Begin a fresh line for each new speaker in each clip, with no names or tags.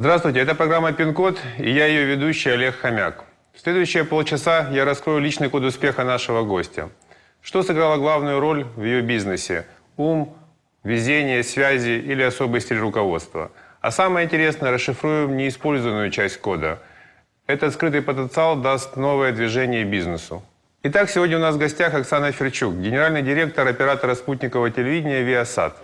Здравствуйте, это программа «Пин-код» и я ее ведущий Олег Хомяк. В следующие полчаса я раскрою личный код успеха нашего гостя. Что сыграло главную роль в ее бизнесе? Ум, везение, связи или особый стиль руководства? А самое интересное, расшифруем неиспользованную часть кода. Этот скрытый потенциал даст новое движение бизнесу. Итак, сегодня у нас в гостях Оксана Ферчук, генеральный директор оператора спутникового телевидения «Виасат».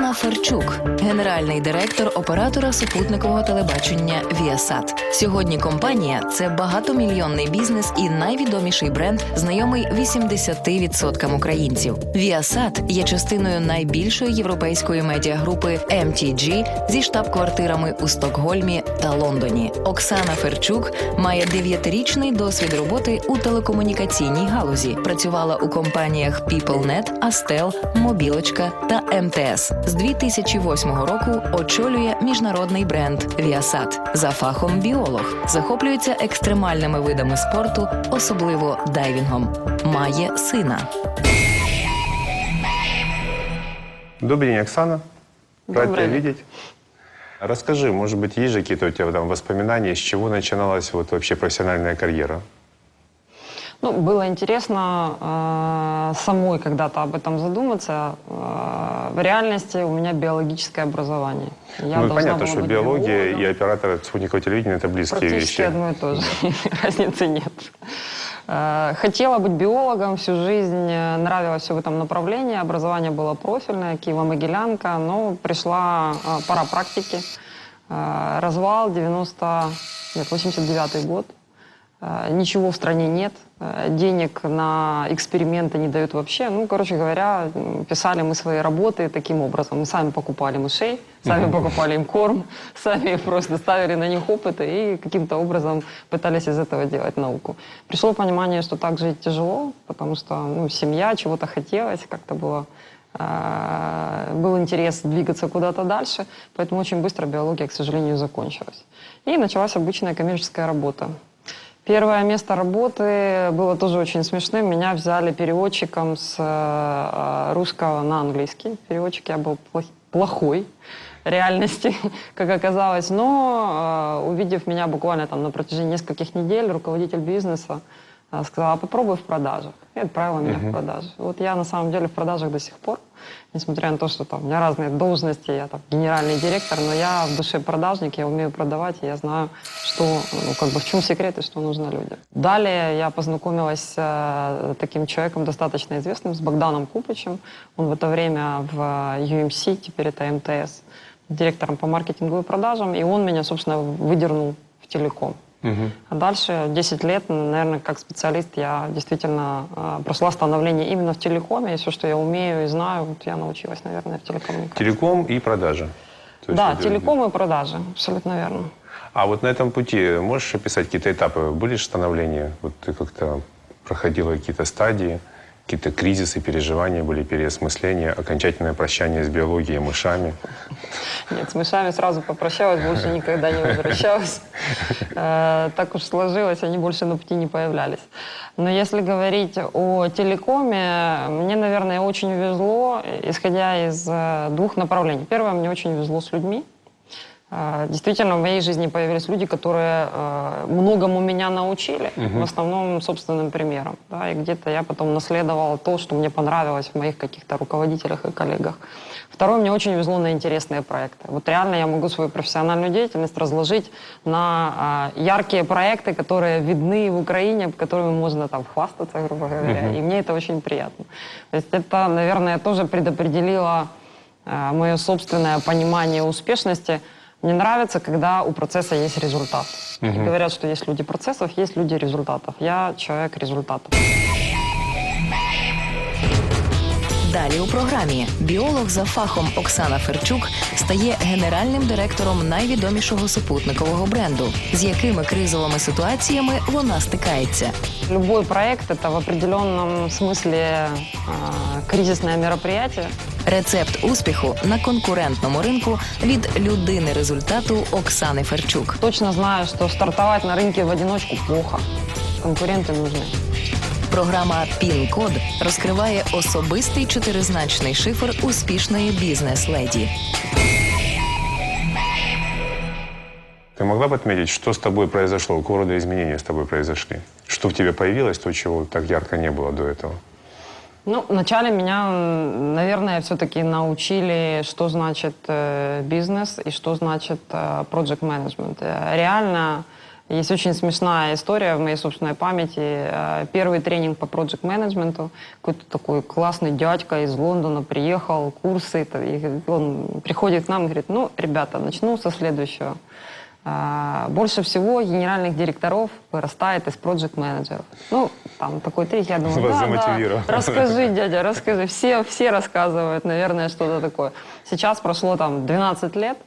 Оксана Ферчук, генеральний директор оператора супутникового телебачення Віасат. Сьогодні компанія це багатомільйонний бізнес і найвідоміший бренд, знайомий 80% українців. Віасат є частиною найбільшої європейської медіагрупи MTG зі штаб-квартирами у Стокгольмі та Лондоні. Оксана Ферчук має дев'ятирічний досвід роботи у телекомунікаційній галузі. Працювала у компаніях PeopleNet, Астел, Мобілочка та МТС З 2008 року очолює міжнародний бренд Віасат. За фахом біолог захоплюється екстремальними видами спорту, особливо дайвінгом. Має сина.
Добрый день, Оксана. Рад
Добрый
тебя
день.
видеть. Расскажи, может быть, есть же какие-то у тебя там воспоминания, с чего начиналась вот вообще профессиональная карьера?
Ну, было интересно э, самой когда-то об этом задуматься. Э, в реальности у меня биологическое образование. Я
ну, понятно, что биология
биологом.
и оператор спутникового телевидения – это близкие
Практически
вещи.
одно и то же. Разницы нет. Э, Хотела быть биологом, всю жизнь э, нравилось все в этом направлении. Образование было профильное, Киево-Могилянка, но пришла э, пора практики. Развал 90, нет, 89 год. Э, Ничего в стране нет, э, денег на эксперименты не дают вообще. Ну, короче говоря, писали мы свои работы таким образом. Мы сами покупали мышей, сами покупали им корм, сами просто ставили на них опыты и каким-то образом пытались из этого делать науку. Пришло понимание, что так жить тяжело, потому что ну, семья, чего-то хотелось, как-то было э, был интерес двигаться куда-то дальше, поэтому очень быстро биология, к сожалению, закончилась. И началась обычная коммерческая работа. Первое место работы было тоже очень смешным. Меня взяли переводчиком с э, русского на английский. Переводчик я был плох- плохой реальности, как оказалось. Но э, увидев меня буквально там на протяжении нескольких недель, руководитель бизнеса э, сказал, а попробуй в продажах. И отправила меня в продажи. Вот я на самом деле в продажах до сих пор, несмотря на то, что там у меня разные должности, я там генеральный директор, но я в душе продажник, я умею продавать, и я знаю, что, ну, как бы в чем секрет и что нужно людям. Далее я познакомилась с э, таким человеком достаточно известным, с Богданом Купичем. Он в это время в UMC, теперь это МТС, директором по маркетингу и продажам, и он меня, собственно, выдернул в телеком. А дальше 10 лет, наверное, как специалист, я действительно э, прошла становление именно в телекоме, и все, что я умею и знаю, вот я научилась, наверное, в телекоммуникации.
Телеком и продажи. То есть
Да,
это-
телеком и продажи, абсолютно верно.
А вот на этом пути можешь описать какие-то этапы? Были же становления? Вот ты как-то проходила какие-то стадии, какие-то кризисы, переживания были, переосмысления, окончательное прощание с биологией, мышами.
Нет, с мышами сразу попрощалась, больше никогда не возвращалась. Э, Так уж сложилось, они больше на пути не появлялись. Но если говорить о телекоме, мне, наверное, очень везло, исходя из э, двух направлений. Первое, мне очень везло с людьми. Э, Действительно, в моей жизни появились люди, которые э, многому меня научили, в основном собственным примером. Да, и где-то я потом наследовала то, что мне понравилось в моих каких-то руководителях и коллегах. Второе, мне очень везло на интересные проекты. Вот реально я могу свою профессиональную деятельность разложить на э, яркие проекты, которые видны в Украине, которыми можно там хвастаться, грубо говоря. И мне это очень приятно. То есть это, наверное, тоже предопределило мое собственное понимание успешности. Мне нравится, когда у процесса есть результат. И говорят, что есть люди процессов, есть люди результатов. Я человек результатов.
Далі у програмі біолог за фахом Оксана Ферчук стає генеральним директором найвідомішого супутникового бренду, з якими кризовими ситуаціями вона стикається.
Любой проект – это в определенном смысле э, кризисное мероприятие.
Рецепт успіху на конкурентному ринку від людини результату Оксани Ферчук.
Точно знаю, что стартовать на рынке в одиночку плохо. Конкуренты нужны.
Програма Пін-код розкриває особистий чотиризначний шифр успішної бізнес-леді.
Ты могла бы отметить, что с тобой произошло, какого рода изменения с тобой произошли? Что в тебе появилось, то, чего так ярко не было до этого?
Ну, вначале меня, наверное, все-таки научили, что значит э, бизнес и что значит э, project management. Э, Реально, есть очень смешная история в моей собственной памяти. Э, Первый тренинг по project менеджменту какой-то такой классный дядька из Лондона приехал, курсы, он приходит к нам и говорит, ну, ребята, начну со следующего. А, Больше всего генеральных директоров вырастает из проект менеджеров. Ну, там такой трик, я думаю,
Вас
да, да, расскажи, дядя, расскажи. Все, все рассказывают, наверное, что-то такое. Сейчас прошло там 12 лет,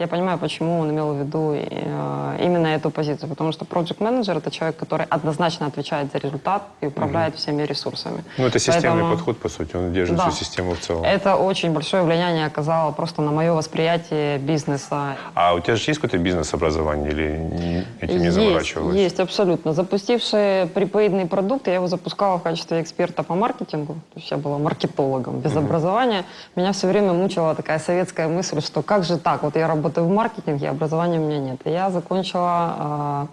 я понимаю, почему он имел в виду э, именно эту позицию. Потому что проект менеджер это человек, который однозначно отвечает за результат и управляет всеми ресурсами.
Ну, это системный
Поэтому-
подход, по сути, он держит
Да.
всю систему в целом.
Это очень большое влияние оказало просто на мое восприятие бизнеса.
А у тебя же есть какое-то бизнес-образование или этим не
Есть,
заморачивалась?
есть, абсолютно. Запустивший припейдный продукт, я его запускала в качестве эксперта по маркетингу. То есть я была маркетологом без образования. Меня все время мучила такая советская мысль, что как же так? Вот я работаю в маркетинге, образования у меня нет. Я закончила а,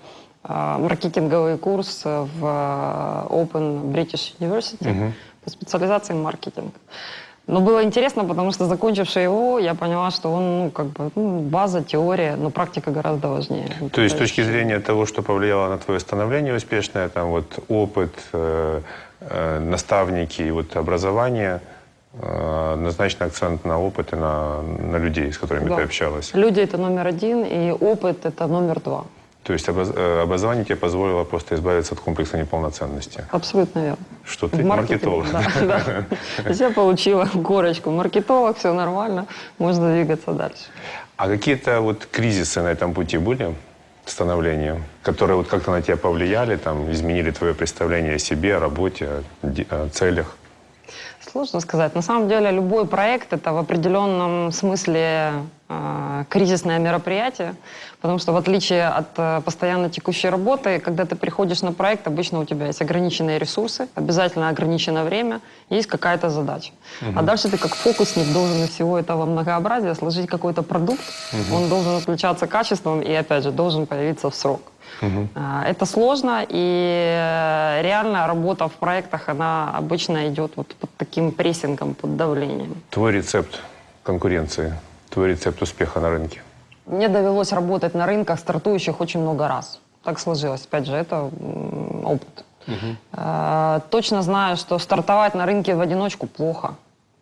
а, маркетинговый курс в а, Open British University по специализации маркетинг. Но было интересно, потому что закончивши его, я поняла, что он, ну, как бы, ну, база, теория, но практика гораздо важнее.
То есть с точки зрения того, что повлияло на твое становление успешное, там вот опыт, э, э, наставники вот образование, однозначно акцент на опыт и на, на людей, с которыми
Да.
ты общалась.
Люди это номер один, и опыт это номер два.
То есть обоз- э, образование тебе позволило просто избавиться от комплекса неполноценности.
Абсолютно верно.
Что ты маркетолог.
Да, да. То есть я получила корочку. Маркетолог, все нормально, можно двигаться дальше.
А какие-то вот кризисы на этом пути были? становления, которые вот как-то на тебя повлияли, там, изменили твое представление о себе, о работе, о целях?
Сложно сказать. На самом деле любой проект это в определенном смысле э, кризисное мероприятие, потому что в отличие от э, постоянно текущей работы, когда ты приходишь на проект, обычно у тебя есть ограниченные ресурсы, обязательно ограничено время, есть какая-то задача. А дальше ты как фокусник должен из всего этого многообразия сложить какой-то продукт, он должен отличаться качеством и, опять же, должен появиться в срок. А, Это сложно, и э, реально работа в проектах, она обычно идет вот под таким прессингом, под давлением.
Твой рецепт конкуренции, твой рецепт успеха на рынке?
Мне довелось работать на рынках стартующих очень много раз. Так сложилось. Опять же, это опыт. Э, Точно знаю, что стартовать на рынке в одиночку плохо.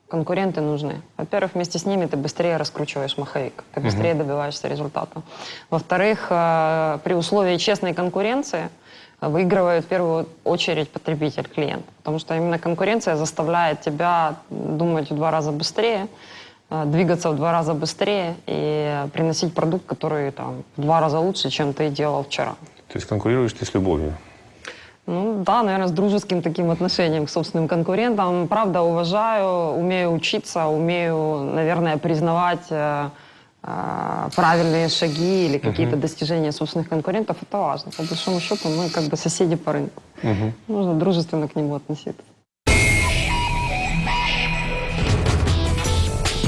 Конкуренты нужны. Во-первых, вместе с ними ты быстрее раскручиваешь маховик, ты быстрее добиваешься результата. Во-вторых, э, при условии честной конкуренции э, выигрывает в первую очередь потребитель, клиент. Потому что именно конкуренция заставляет тебя думать в два раза быстрее, э, двигаться в два раза быстрее и приносить продукт, который там, в два раза лучше, чем ты делал вчера.
То есть конкурируешь ты с любовью?
Ну да, наверное, с дружеским таким отношением к собственным конкурентам. Правда, уважаю, умею учиться, умею, наверное, признавать э, э, правильные шаги или какие-то достижения собственных конкурентов. Это важно. По большому счету мы как бы соседи по рынку. Нужно дружественно к нему относиться.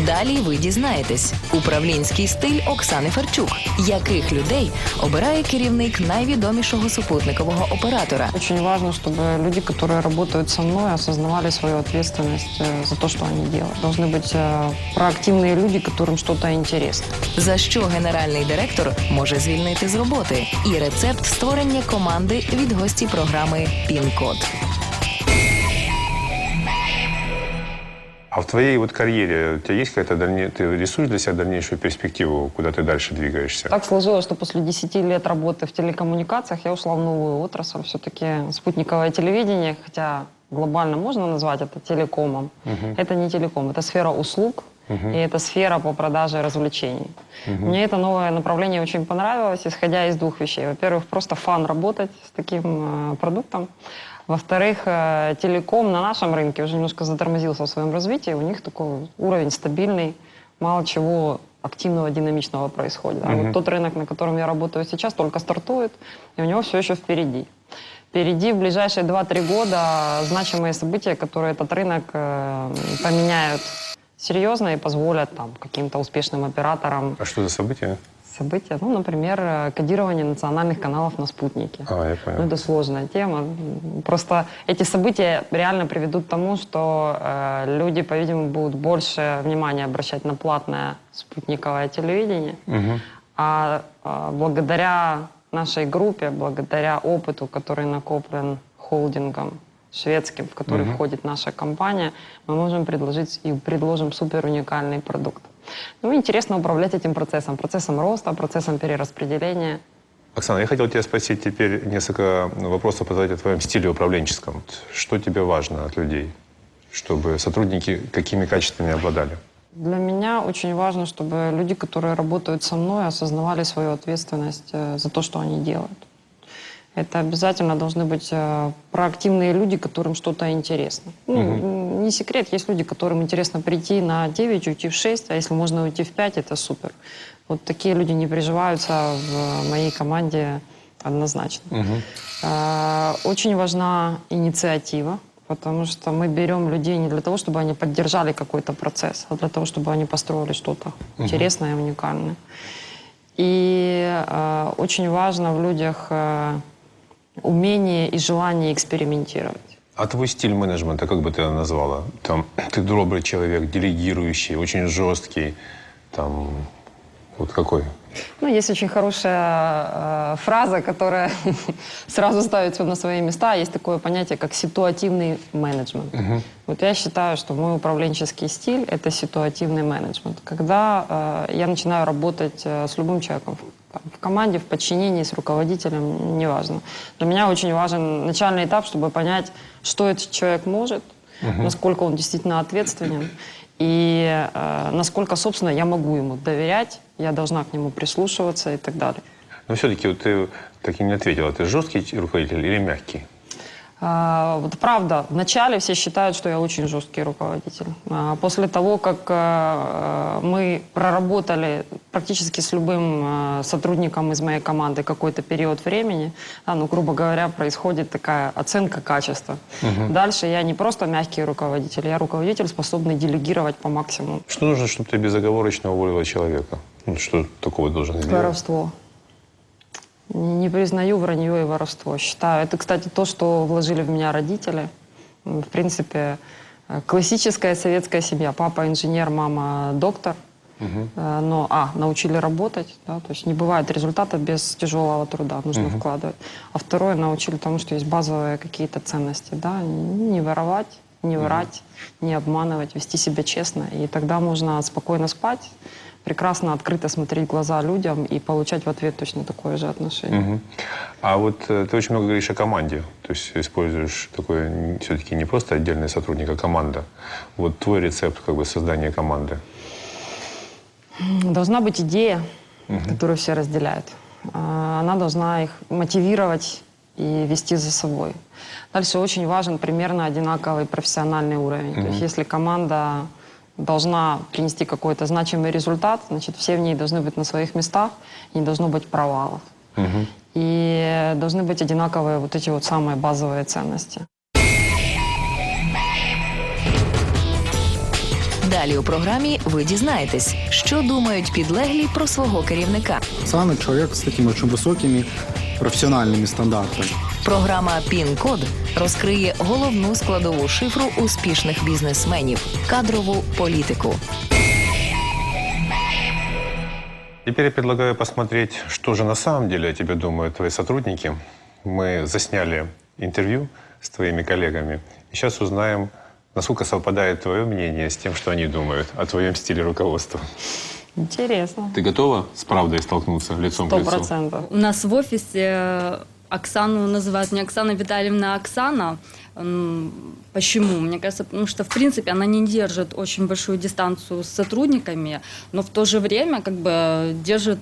Далі ви дізнаєтесь управлінський стиль Оксани Ферчук, яких людей обирає керівник найвідомішого супутникового оператора.
Очень важно, чтобы люди, которые работают со мной, осознавали свою ответственность э, за то, что они делают. Должны быть э, проактивные люди, которым что-то интересно.
За що генеральний директор може звільнити з роботи, і рецепт створення команди від гості програми Пін-код.
А в твоей вот карьере у тебя есть какая-то дальне... Ты рисуешь для себя дальнейшую перспективу, куда ты дальше двигаешься?
Так сложилось, что после 10 лет работы в телекоммуникациях я ушла в новую отрасль. Все-таки спутниковое телевидение, хотя глобально можно назвать это телекомом, это не телеком, это сфера услуг. И это сфера по продаже развлечений. Мне это новое направление очень понравилось, исходя из двух вещей. Во-первых, просто фан работать с таким э, продуктом. Во-вторых, э, телеком на нашем рынке уже немножко затормозился в своем развитии. У них такой уровень стабильный, мало чего активного, динамичного происходит. А вот тот рынок, на котором я работаю сейчас, только стартует, и у него все еще впереди. Впереди в ближайшие 2-3 года значимые события, которые этот рынок э, поменяют серьезно и позволят там, каким-то успешным операторам
А что за события?
События. Ну, например, э, кодирование национальных каналов на спутнике.
А, я
Ну,
понял.
это сложная тема. Просто эти события реально приведут к тому, что э, люди, по-видимому, будут больше внимания обращать на платное спутниковое телевидение.
Мгм.
А, а, благодаря нашей группе, благодаря опыту, который накоплен холдингом шведским, в который входит наша компания, мы можем предложить и предложим супер уникальный продукт. Ну, интересно управлять этим процессом, процессом роста, процессом перераспределения.
Оксана, я хотел тебя спросить теперь несколько вопросов задать о твоем стиле управленческом. Что тебе важно от людей, чтобы сотрудники какими качествами обладали?
Для меня очень важно, чтобы люди, которые работают со мной, осознавали свою ответственность э, за то, что они делают. Это обязательно должны быть э, проактивные люди, которым что-то интересно. Ну, м, Не секрет, есть люди, которым интересно прийти на 9, уйти в 6, а если можно уйти в 5, это супер. Вот такие люди не приживаются в моей команде однозначно. Э, Очень важна инициатива, потому что мы берем людей не для того, чтобы они поддержали какой-то процесс, а для того, чтобы они построили что-то интересное и уникальное. И э, очень важно в людях э, умение и желание экспериментировать.
А твой стиль менеджмента, как бы ты его назвала? Там, ты добрый человек, делегирующий, очень жесткий. Там, вот какой?
Ну, есть очень хорошая э, фраза, которая сразу ставит все на свои места. Есть такое понятие, как ситуативный менеджмент. Вот я считаю, что мой управленческий стиль – это ситуативный менеджмент. Когда э, я начинаю работать э, с любым человеком, там, в команде, в подчинении, с руководителем, неважно. Для меня очень важен начальный этап, чтобы понять, что этот человек может, насколько он действительно ответственен, и э, насколько, собственно, я могу ему доверять, я должна к нему прислушиваться и так далее.
Но все-таки вот ты так и не ответила. Ты жесткий руководитель или мягкий?
А, Вот правда, вначале все считают, что я очень жесткий руководитель. А После того, как э, мы проработали практически с любым э, сотрудником из моей команды какой-то период времени, ну, грубо говоря, происходит такая оценка качества. Дальше я не просто мягкий руководитель, я руководитель, способный делегировать по максимуму.
Что нужно, чтобы ты безоговорочно уволила человека? Что такого должен сделать?
Воровство. Не, признаю вранье и воровство. Считаю. Это, кстати, то, что вложили в меня родители. В принципе, э, классическая советская семья. Папа инженер, мама доктор. Э, Но, а, научили работать, да, то есть не бывает результата без тяжелого труда, нужно вкладывать. А второе, научили тому, что есть базовые какие-то ценности, да, не воровать, не врать, не обманывать, вести себя честно. И тогда можно спокойно спать, прекрасно, открыто смотреть в глаза людям и получать в ответ точно такое же отношение.
Мгм. А вот э, ты очень много говоришь о команде. То есть используешь такое все-таки не просто отдельный сотрудник, а команда. Вот твой рецепт как бы создания команды.
Должна быть идея, которую все разделяют. А, Она должна их мотивировать и вести за собой. Дальше очень важен примерно одинаковый профессиональный уровень. То есть если команда должна принести какой-то значимый результат, значит, все в ней должны быть на своих местах, не должно быть провалов. И должны быть одинаковые вот эти вот самые базовые ценности.
Далі у програмі ви дізнаєтесь, що думають підлеглі про свого керівника.
Оксана человек с такими очень высокими профессиональными стандартами.
Програма Пін-код розкриє головну складову шифру успішних бізнесменів кадрову політику.
Теперь я предлагаю посмотреть, что же на самом деле о тебе думают твои сотрудники. Мы засняли интервью с твоими коллегами. И сейчас узнаем, насколько совпадает твое мнение с тем, что они думают о твоем стиле руководства.
Интересно.
Ты готова с правдой столкнуться лицом
Сто
к лицу?
процентов.
У нас в офисе э, Оксану называют не Оксана Витальевна, а Оксана. Почему? Мне кажется, потому что, в принципе, она не держит очень большую дистанцию с сотрудниками, но в то же время как бы держит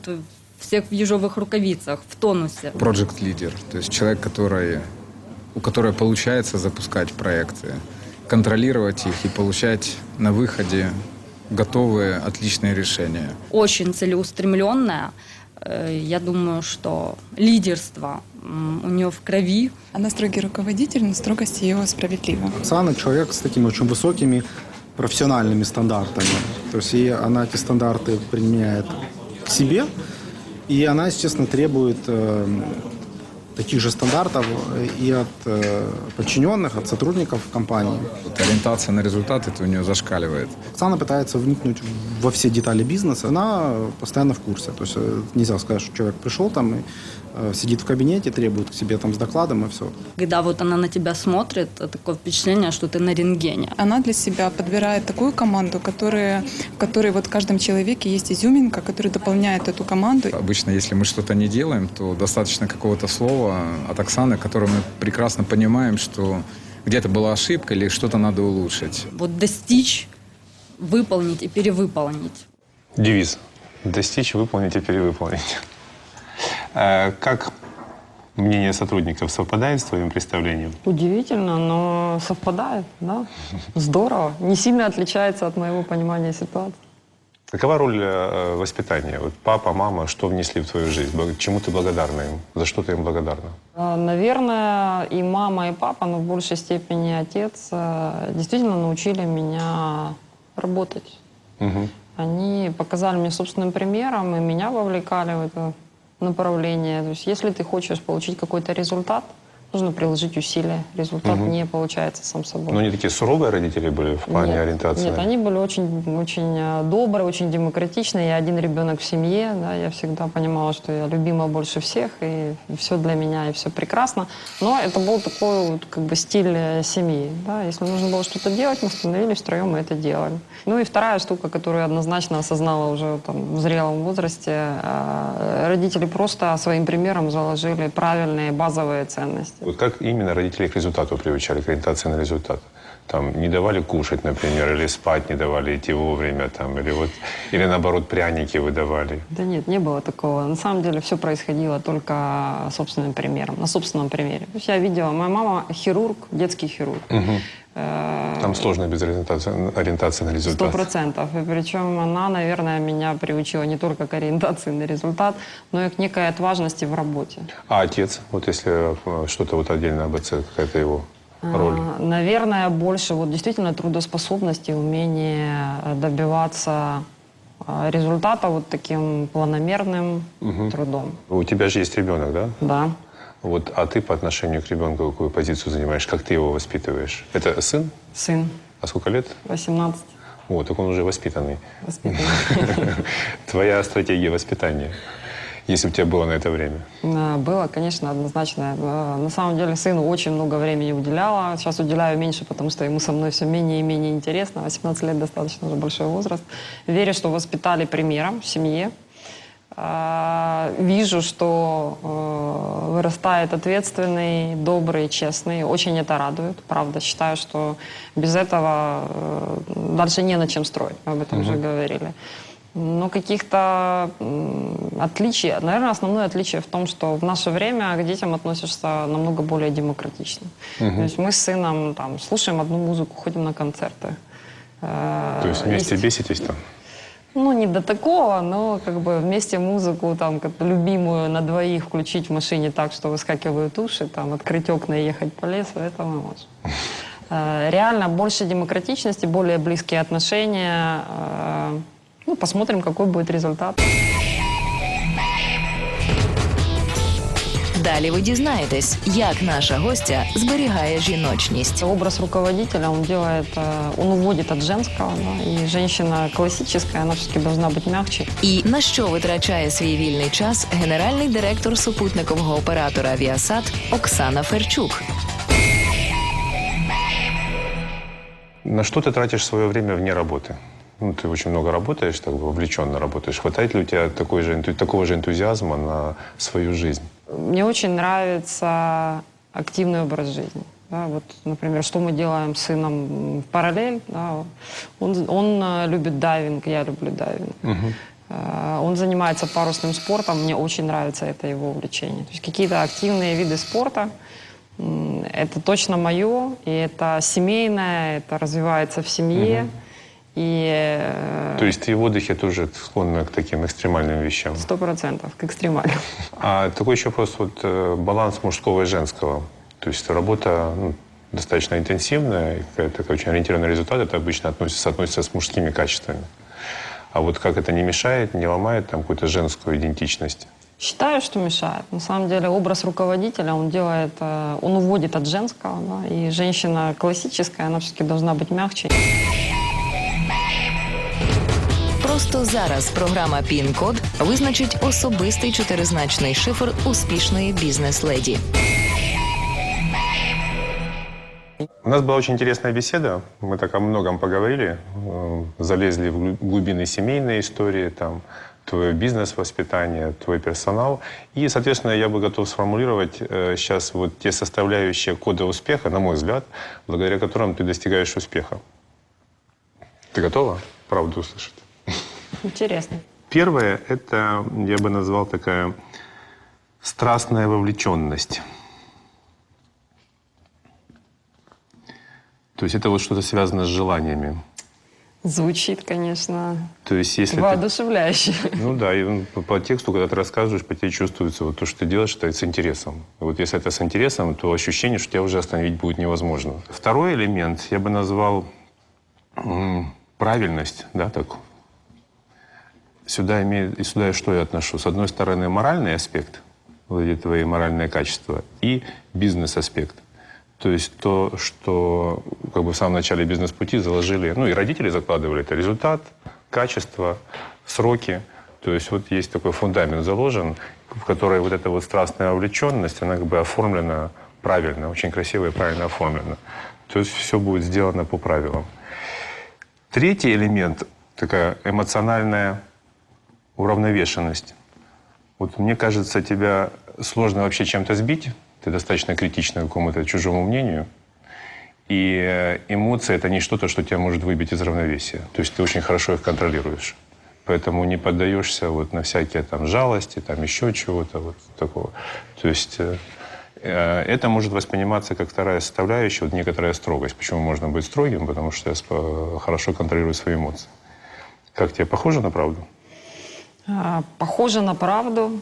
всех в ежовых рукавицах, в тонусе.
Project лидер, то есть человек, который, у которого получается запускать проекты, контролировать их и получать на выходе готовые отличные решения.
Очень целеустремленная. Э, Я думаю, что лидерство у нее в крови.
Она строгий руководитель, но строгость ее справедлива.
Оксана человек с такими очень высокими профессиональными стандартами. То есть и она эти стандарты применяет к себе И она, естественно, требует э, таких же стандартов и от э, подчиненных, от сотрудников компании.
Вот ориентация на результат это у нее зашкаливает.
Оксана пытается вникнуть во все детали бизнеса, она постоянно в курсе. То есть э, нельзя сказать, что человек пришел там и сидит в кабинете, требует к себе там с докладом и все.
Когда вот она на тебя смотрит, такое впечатление, что ты на рентгене.
Она для себя подбирает такую команду, которая, в которой вот в каждом человеке есть изюминка, которая дополняет эту команду.
Обычно, если мы что-то не делаем, то достаточно какого-то слова от Оксаны, которое мы прекрасно понимаем, что где-то была ошибка или что-то надо улучшить.
Вот достичь, выполнить и перевыполнить.
Девиз. Достичь, выполнить и перевыполнить. Э, Как мнение сотрудников совпадает с твоим представлением?
Удивительно, но совпадает, да. Здорово. Не сильно отличается от моего понимания ситуации.
Какова роль э, воспитания? Вот папа, мама, что внесли в твою жизнь? Чему ты благодарна им? За что ты им благодарна?
А, Наверное, и мама, и папа, но в большей степени отец, э, действительно научили меня работать.
Мгм.
Они показали мне собственным примером и меня вовлекали в это направление. То есть, если ты хочешь получить какой-то результат, нужно приложить усилия. Результат не получается сам собой.
Ну, они такие суровые родители были в плане
Нет,
ориентации?
Нет, они были очень, очень э, добрые, очень демократичные. Я один ребенок в семье, да, я всегда понимала, что я любима больше всех, и, все для меня, и все прекрасно. Но это был такой вот, как бы стиль э, семьи. Да. Если нужно было что-то делать, мы становились втроем и это делали. Ну и вторая штука, которую я однозначно осознала уже там, в зрелом возрасте, э, родители просто своим примером заложили правильные базовые ценности.
Вот как именно родители к результату приучали, к ориентации на результат? Там не давали кушать, например, или спать не давали, идти вовремя, там, или вот, или наоборот пряники выдавали.
Да нет, не было такого. На самом деле все происходило только собственным примером, на собственном примере. То есть я видела, моя мама хирург, детский хирург. Э,
Там сложно без ориентации, ориентации на
Сто
результат.
процентов. И причем она, наверное, меня приучила не только к ориентации на результат, но и к некой отважности в работе.
А отец, вот если э, что-то вот отдельно об отце, какая-то его роль?
А, Наверное, больше вот действительно трудоспособности, умение добиваться э, результата вот таким планомерным трудом.
У тебя же есть ребенок, да?
Да.
Вот, а ты по отношению к ребенку какую позицию занимаешь? Как ты его воспитываешь? Это сын?
Сын,
А сколько лет?
18,
О, так он уже воспитанный.
воспитанный.
Твоя стратегия воспитания, если бы у тебя было на это время.
Было, конечно, однозначно. А, На самом деле сыну очень много времени уделяла. Сейчас уделяю меньше, потому что ему со мной все менее и менее интересно. 18 лет достаточно уже большой возраст. Верю, что воспитали примером в семье. А, Вижу, что э, вырастает ответственный, добрый, честный. Очень это радует, правда. Считаю, что без этого э, дальше не на чем строить. Мы об этом уже говорили. Но каких-то отличий, наверное, основное отличие в том, что в наше время к детям относишься намного более демократично. То есть мы с сыном там, слушаем одну музыку, ходим на концерты. Э,
То есть вместе
есть-
беситесь там?
Ну, не до такого, но как бы вместе музыку там как любимую на двоих включить в машине так, что выскакивают уши, там открыть окна и ехать по лесу, это мы можем. Э, Реально больше демократичности, более близкие отношения. Э, Ну, посмотрим, какой будет результат.
Далі ви дізнаєтесь, як наша гостя зберігає жіночність.
Образ руководителя он делает, э, он уводит от женского, да, и женщина классическая, она все-таки должна быть мягче.
І на що витрачає свій вільний час генеральний директор супутникового оператора Авіасад Оксана Ферчук.
На что ты тратишь свое время вне работы? Ну, ты очень много работаешь, так вовлеченно работаешь. Хватает ли у тебя такой же, такого же энтузиазма на свою жизнь?
Мне очень нравится активный образ жизни. Да, вот, например, что мы делаем с сыном в параллель. Да, он, он э, любит дайвинг, я люблю дайвинг. Э, Он занимается парусным спортом, мне очень нравится это его увлечение. То есть какие-то активные виды спорта, это точно мое, и это семейное, это развивается в семье. И э,
То есть ты в отдыхе тоже склонна к таким экстремальным вещам?
сто процентов к экстремальному.
А такой еще вопрос, вот э, баланс мужского и женского. То есть работа ну, достаточно интенсивная, и такая очень ориентированная на результат, это обычно относится, соотносится с мужскими качествами. А вот как это не мешает, не ломает там какую-то женскую идентичность?
Считаю, что мешает. На самом деле образ руководителя, он делает, э, он уводит от женского, да, и женщина классическая, она все-таки должна быть мягче.
Просто зараз програма Пін-код визначить особистий чотиризначний шифр успішної бізнес-леді.
У нас была очень интересная беседа. Мы так о многом поговорили, э, залезли в глу- глубины семейной истории, там, твое бизнес-воспитание, твой персонал. И, соответственно, я бы готов сформулировать э, сейчас вот те составляющие кода успеха, на мой взгляд, благодаря которым ты достигаешь успеха. Ты готова правду услышать?
Интересно.
Первое – это, я бы назвал, такая страстная вовлеченность. То есть это вот что-то связано с желаниями.
Звучит, конечно,
То есть если ты,
воодушевляюще.
ну да, и по, тексту, когда ты рассказываешь, по тебе чувствуется вот то, что ты делаешь, это с интересом. И вот если это с интересом, то ощущение, что тебя уже остановить будет невозможно. Второй элемент я бы назвал правильность, да, так. Сюда имеет, и сюда что я отношу? С одной стороны, моральный аспект, вот эти твои моральные качества, и бизнес-аспект. То есть то, что как бы в самом начале бизнес-пути заложили, ну и родители закладывали, это результат, качество, сроки. То есть вот есть такой фундамент заложен, в который вот эта вот страстная увлеченность, она как бы оформлена правильно, очень красиво и правильно оформлена. То есть все будет сделано по правилам. Третий элемент – такая эмоциональная уравновешенность. Вот мне кажется, тебя сложно вообще чем-то сбить. Ты достаточно критична к какому-то чужому мнению. И э, эмоции – это не что-то, что тебя может выбить из равновесия. То есть ты очень хорошо их контролируешь. Поэтому не поддаешься вот на всякие там жалости, там еще чего-то вот такого. То есть э, э, это может восприниматься как вторая составляющая, вот некоторая строгость. Почему можно быть строгим? Потому что я хорошо контролирую свои эмоции. Как тебе, похоже на правду?
А, Похоже на правду,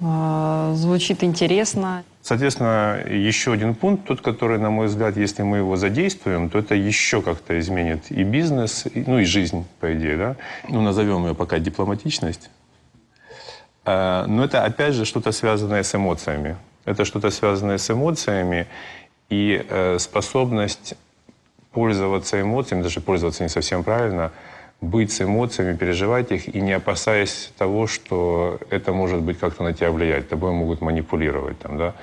а, звучит интересно.
Соответственно, еще один пункт, тот, который, на мой взгляд, если мы его задействуем, то это еще как-то изменит и бизнес, и- ну и жизнь, по идее, да. Ну, назовем ее пока дипломатичность. А, Но это, опять же, что-то связанное с эмоциями. Это что-то связанное с эмоциями и э, способность пользоваться эмоциями, даже пользоваться не совсем правильно, быть с эмоциями, переживать их и не опасаясь того, что это может быть как-то на тебя влиять, тобой могут манипулировать. Там, да?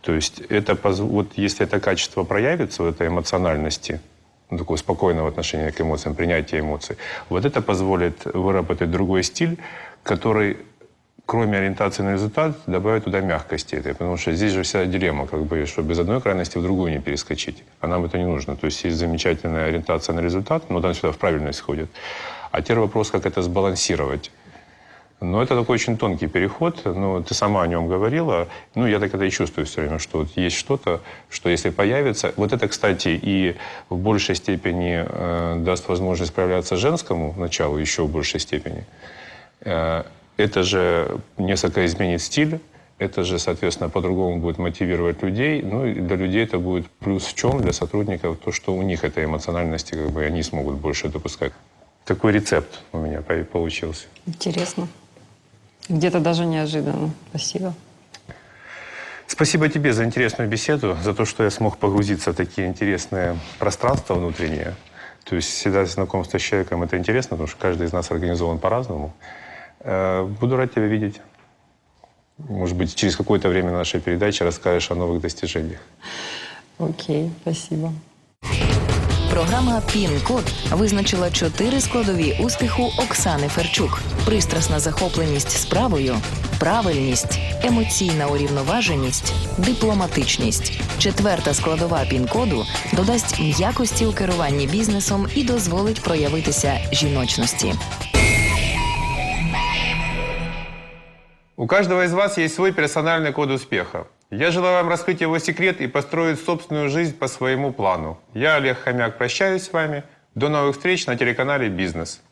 То есть это, вот если это качество проявится в этой эмоциональности, ну, такого спокойного отношения к эмоциям, принятия эмоций, вот это позволит выработать другой стиль, который кроме ориентации на результат, добавить туда мягкости этой. Потому что здесь же вся дилемма, как бы, что без одной крайности в другую не перескочить. А нам это не нужно. То есть есть замечательная ориентация на результат, но там сюда в правильность ходит. А теперь вопрос, как это сбалансировать. Но это такой очень тонкий переход. Ну, ты сама о нем говорила. Ну, я так это и чувствую все время, что вот есть что-то, что если появится... Вот это, кстати, и в большей степени э, даст возможность справляться женскому началу еще в большей степени. Э, это же несколько изменит стиль, это же, соответственно, по-другому будет мотивировать людей. Ну, и для людей это будет плюс в чем? Для сотрудников то, что у них этой эмоциональности, как бы, они смогут больше допускать. Такой рецепт у меня по- получился.
Интересно. Где-то даже неожиданно. Спасибо.
Спасибо тебе за интересную беседу, за то, что я смог погрузиться в такие интересные пространства внутренние. То есть всегда знакомство с человеком это интересно, потому что каждый из нас организован по-разному. Э, Буду рад тебя видеть. Может быть, через какое-то время нашей передачи расскажешь о новых достижениях.
Окей, спасибо.
Програма Пін-код визначила чотири складові успіху Оксани Ферчук: пристрасна захопленість справою, правильність, емоційна урівноваженість, дипломатичність. Четверта складова пін-коду додасть м'якості у керуванні бізнесом і дозволить проявитися жіночності.
У каждого из вас есть свой персональный код успеха. Я желаю вам раскрыть его секрет и построить собственную жизнь по своему плану. Я, Олег Хомяк, прощаюсь с вами. До новых встреч на телеканале «Бизнес».